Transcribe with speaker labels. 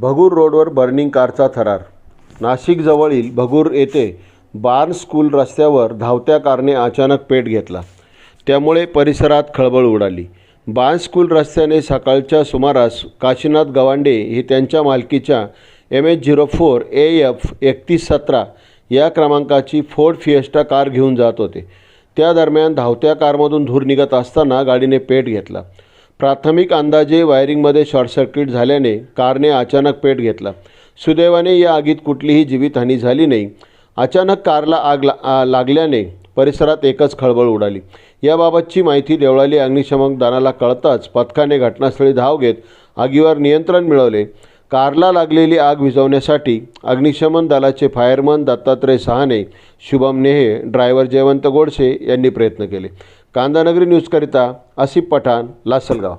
Speaker 1: भगूर रोडवर बर्निंग कारचा थरार. नाशिकजवळील भगूर येथे बार्न स्कूल रस्त्यावर धावत्या कारने अचानक पेट घेतला. त्यामुळे परिसरात खळबळ उडाली. बार्न स्कूल रस्त्याने सकाळच्या सुमारास काशीनाथ गवांडे हे त्यांच्या मालकीच्या M H zero four A F एकतीस सतरा या क्रमांकाची फोर्ड फिएस्टा कार घेऊन जात होते. त्या दरम्यान धावत्या कारमधून धूर निघत असताना गाडीने पेट घेतला. प्राथमिक अंदाजे वायरिंगमध्ये शॉर्ट सर्किट झाल्याने कारने अचानक पेट घेतला. सुदैवाने या आगीत कुठलीही जीवितहानी झाली नाही. अचानक कारला आग ला लागल्याने परिसरात एकच खळबळ उडाली. याबाबतची माहिती देवळाली अग्निशमक दलाला कळताच पथकाने घटनास्थळी धाव घेत आगीवर नियंत्रण मिळवले. कारला लागलेली आग विझवण्यासाठी अग्निशमन दलाचे फायरमन दत्तात्रय सहाने शुभम नेहे ड्रायव्हर जयवंत गोडसे यांनी प्रयत्न केले. कांदानगरी न्यूजकरिता आसिफ पठाण लासलगाव.